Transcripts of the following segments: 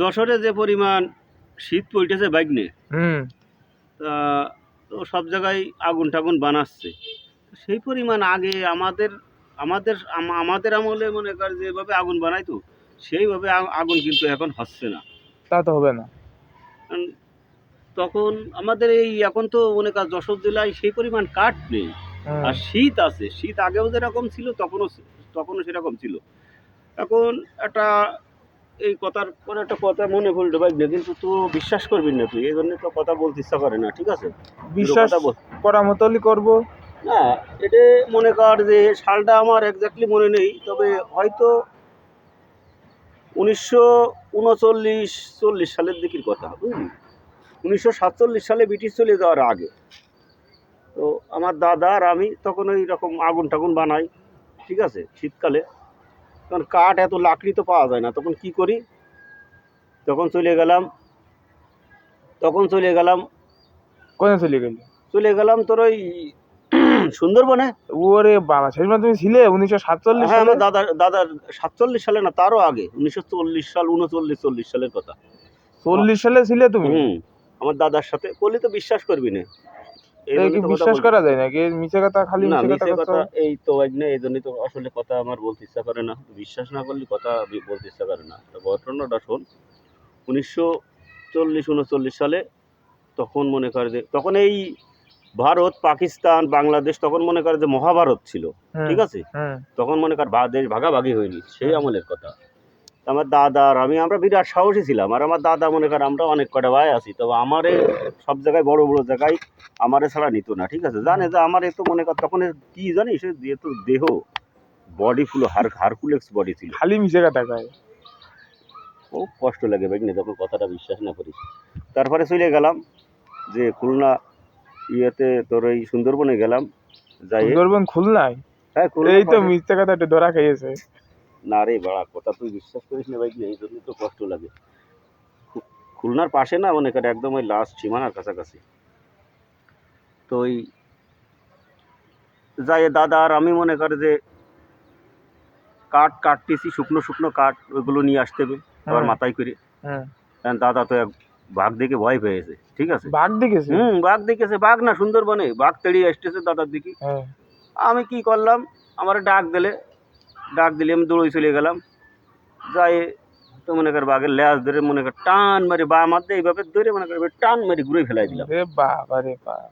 যশোরে যে পরিমাণ শীত পড়তেছে বাইকনে হুম। তা তো সব জায়গায় আগুন টাগুন বানাচ্ছে। সেই পরিমাণ আগে আমাদের আমাদের আমাদের আমলে মনে কর যেভাবে আগুন বানাইতো সেইভাবে আগুন কিন্তু এখন হচ্ছে না। তা তো হবে না। তখন আমাদের এই এখন তো মনে কর যশোর জেলায় সেই পরিমাণ কাঠ নেই। আর শীত আছে শীত আগেও যেরকম ছিল তখনও তখনও সেরকম ছিল। এখন একটা এই কথার পরে একটা কথা মনে পড়ল ভাই কিন্তু তো বিশ্বাস করবি না তুই এই জন্য তো কথা বলতে ইচ্ছা করে না ঠিক আছে? বিশ্বাস করা মতোই করব। না এটা মনে কর যে সালটা আমার একজাক্টলি মনে নেই তবে হয়তো উনিশশো উনচল্লিশ চল্লিশ সালের দিকের কথা বুঝলি উনিশশো সাতচল্লিশ সালে ব্রিটিশ চলে যাওয়ার আগে। তো আমার দাদা আর আমি তখন ওই রকম আগুন টাগুন বানাই ঠিক আছে? শীতকালে। তখন কাঠ এত লাকড়ি তো পাওয়া যায় না। তখন কি করি? তখন চলে গেলাম তখন চলে গেলাম কোথায় চলে গেলি? চলে গেলাম তোর ওই সুন্দরবনে। ওরে বাবা সময় তুমি ছিলে? উনিশশো সাতচল্লিশ হ্যাঁ আমার দাদার দাদার সাতচল্লিশ সালে না তারও আগে উনিশশো চল্লিশ সাল উনচল্লিশ চল্লিশ সালের কথা। চল্লিশ সালে ছিলে তুমি? হুম আমার দাদার সাথে করলে তো বিশ্বাস করবি না। বিশ্বাস করা যায় নাকি? মিছে কথা খালি না মিছে কথা। এই তো এই জন্যই তো আসলে কথা আমার বলতে ইচ্ছা করে না। বিশ্বাস না করলে কথা বলতে ইচ্ছা করে না। তো ঘটনাটা শোন উনিশশো চল্লিশ উনচল্লিশ সালে তখন মনে করে যে তখন এই ভারত পাকিস্তান বাংলাদেশ তখন মনে করে যে মহাভারত ছিল। ঠিক আছে? তখন মনে কর দেশ ভাগাভাগি হয়নি। সেই আমলের কথা। আমার দাদা আর আমি আমরা বিরাট সাহসী ছিলাম। আর আমার দাদা মনে কর আমরা অনেক কটা ভাই আছি। তবে আমারে সব জায়গায় বড় বড় জায়গায় আমারে ছাড়া নিত না ঠিক আছে? জানে যে আমার এত মনে কর তখন কি জানিস এত দেহ বডি ফুল হার হারকুলেক্স বডি ছিল। খালি কথা কয় ও কষ্ট লাগে বেগনে যখন কথাটা বিশ্বাস না করিস। তারপরে চলে গেলাম যে খুলনা ইয়েতে তোর এই সুন্দরবনে গেলাম। যাই সুন্দরবন খুলনায়? হ্যাঁ খুলনা এই তো মিথ্যে কথা একটু ধরা খেয়েছে না রে বাড়া কথা তুই বিশ্বাস করিস না ভাই এই জন্য তো কষ্ট লাগে। খুলনার পাশে না মনে করে একদম ওই লাস্ট সীমানার কাছাকাছি। তো ওই যাই দাদা আর আমি মনে করে যে কাঠ কাটতেছি শুকনো শুকনো কাঠ ওইগুলো নিয়ে আসতে হবে আবার মাথায় করে। হ্যাঁ। দাদা তো এক বাঘ দেখে ভয় পেয়েছে ঠিক আছে? বাঘ দেখেছে? হুম বাঘ দেখেছে বাঘ না সুন্দরবনে বাঘ তেড়িয়ে আসতেছে দাদার দিকে। হ্যাঁ। আমি কি করলাম? আমার ডাক দিলে ডাক দিলে আমি দৌড়ে চলে গেলাম। যাই তো মনে কর বাঘের ল্যাজ ধরে মনে কর টান মারি বা মারতে এইভাবে ধরে মনে কর টান মারি ঘুরে ফেলাই দিলাম। রে বাবা রে বাবা।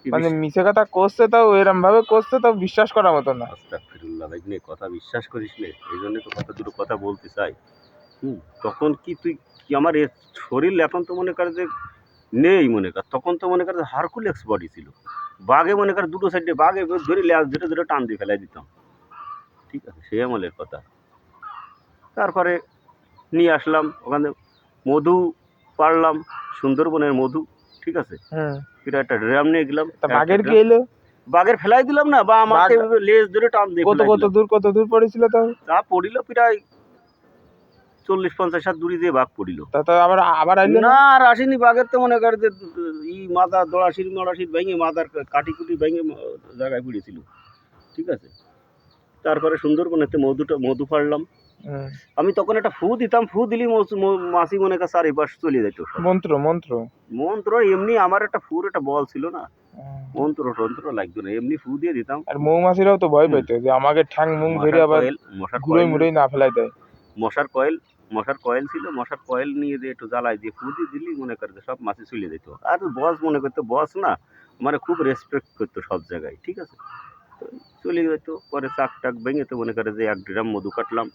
কি মানে মিছে কথা করছে তাও এরম ভাবে করছে তাও বিশ্বাস করার মতো না। আস্তাগফিরুল্লাহ ভাই নে কথা বিশ্বাস করিস নে এই জন্য তো কথা দুটো কথা বলতে চাই। হুম তখন কি তুই কি আমার শরীর এখন তো মনে কর যে নেই মনে কর তখন তো মনে কর যে হারকুলেক্স বডি ছিল। বাঘে মনে কর দুটো সাইডে বাঘে ধরে ল্যাজ ধরে ধরে টান দিয়ে ফেলাই দিতাম। ঠিক আছে সেই আমলের কথা। তারপরে নিয়ে আসলাম ওখানে মধু পারলাম সুন্দরবনের মধু ঠিক আছে? এটা একটা ড্রাম নিয়ে গেলাম বাঘের কি এলো? বাঘের ফেলাই দিলাম না বা আমার লেজ ধরে টান দিয়ে কত কত দূর কত দূর পড়েছিল তাও তা পড়িল প্রায় চল্লিশ পঞ্চাশ হাত দূরি দিয়ে বাঘ পড়িল। তা আবার আবার আইলো না? আর আসেনি বাঘের তো মনে করে যে ই মাথা দড়াশির মড়াশির ভেঙে মাথার কাটি কুটি ভেঙে জায়গায় পড়েছিল। ঠিক আছে? তারপরে সুন্দরবনেতে মধুটা মধু ফাড়লাম। আমি তখন একটা ফু দিতাম ফু দিলি মৌস- মনে কাছে চারিপাশ চলে যেত মন্ত্র মন্ত্র। মন্ত্র এমনি আমার একটা ফুর একটা বল ছিল না। হুম। মন্ত্র টন্ত্র লাগতো না এমনি ফু দিয়ে দিতাম। আর মৌমাছিরাও তো ভয়। পেতো যে আমাকে ঠ্যাং মুং ধরে আবার মশার ঘুরে কয়েল। মুড়েই না ফেলাই দেয়। মশার কয়েল মশার কয়েল ছিল মশার কয়েল নিয়ে দিয়ে একটু জ্বালাই দিয়ে ফু দিয়ে দিলি মনে করে যে সব মাছি চলে যেত আর বস মনে করতো বস না মানে খুব রেসপেক্ট করতো সব জায়গায় ঠিক আছে? চলে যেত, পরে চাক টাক ভেঙে তো মনে করে যে এক ড্রাম মধু কাটলাম,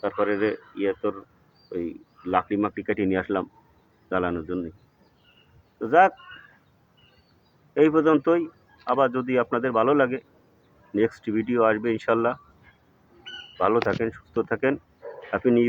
তারপরে রে ইয়ে তোর ওই লাকড়ি মাকড়ি কাটিয়ে নিয়ে আসলাম জ্বালানোর জন্য। তো যাক, এই পর্যন্তই। আবার যদি আপনাদের ভালো লাগে নেক্সট ভিডিও আসবে ইনশাল্লাহ। ভালো থাকেন, সুস্থ থাকেন। Happy new